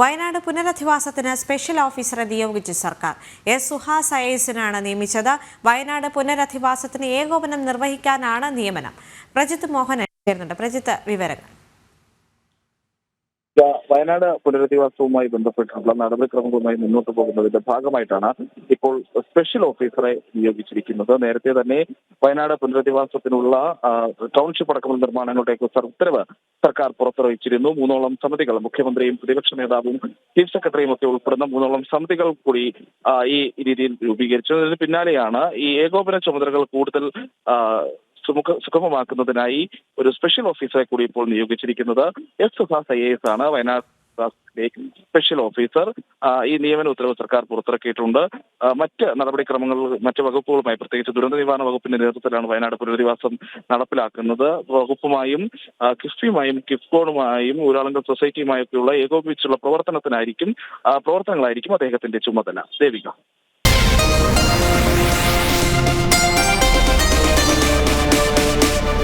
Wayanad പുനരധിവാസത്തിന് special ഓഫീസറെ നിയോഗിച്ച് സർക്കാർ. S Suhas I നിയമിച്ചത്. വയനാട് പുനരധിവാസത്തിന് ഏകോപനം നിർവഹിക്കാനാണ് നിയമനം. പ്രജിത്ത് മോഹൻ ചേരുന്നുണ്ട്. പ്രജിത്ത് വിവരങ്ങൾ. വയനാട് പുനരധിവാസവുമായി ബന്ധപ്പെട്ടിട്ടുള്ള നടപടിക്രമങ്ങളുമായി മുന്നോട്ട് പോകുന്നതിന്റെ ഭാഗമായിട്ടാണ് ഇപ്പോൾ സ്പെഷ്യൽ ഓഫീസറെ നിയോഗിച്ചിരിക്കുന്നത്. നേരത്തെ തന്നെ വയനാട് പുനരധിവാസത്തിനുള്ള ടൗൺഷിപ്പ് അടക്കമുള്ള നിർമ്മാണങ്ങളുടെയൊക്കെ ഉത്തരവ് സർക്കാർ പുറത്തിറക്കിച്ചിരുന്നു മൂന്നോളം സമിതികൾ മുഖ്യമന്ത്രിയും പ്രതിപക്ഷ നേതാവും ചീഫ് സെക്രട്ടറിയും ഒക്കെ ഉൾപ്പെടുന്ന മൂന്നോളം സമിതികൾ കൂടി ഈ രീതിയിൽ രൂപീകരിച്ചു അതിന് പിന്നാലെയാണ് ഈ ഏകോപന ചുമതലകൾ കൂടുതൽ സുമുഖ സുഗമമാക്കുന്നതിനായി ഒരു സ്പെഷ്യൽ ഓഫീസറെ കൂടി ഇപ്പോൾ നിയോഗിച്ചിരിക്കുന്നത് എസ് സുഹാസ് ഐ എസ് ആണ്. വയനാട് സ്പെഷ്യൽ ഓഫീസർ ഈ നിയമന ഉത്തരവ് സർക്കാർ പുറത്തിറക്കിയിട്ടുണ്ട്. മറ്റ് നടപടിക്രമങ്ങൾ മറ്റ് വകുപ്പുകളുമായി പ്രത്യേകിച്ച് ദുരന്ത നിവാരണ വകുപ്പിന്റെ നേതൃത്വത്തിലാണ് വയനാട് പുനരധിവാസം നടപ്പിലാക്കുന്നത്. വകുപ്പുമായും കിഫ്ബിയുമായും കിഫ്കോണുമായും ഊരാളുങ്കൽ സൊസൈറ്റിയുമായൊക്കെയുള്ള ഏകോപിച്ചുള്ള പ്രവർത്തനത്തിനായിരിക്കും പ്രവർത്തനങ്ങളായിരിക്കും അദ്ദേഹത്തിന്റെ ചുമതല. ദേവിക.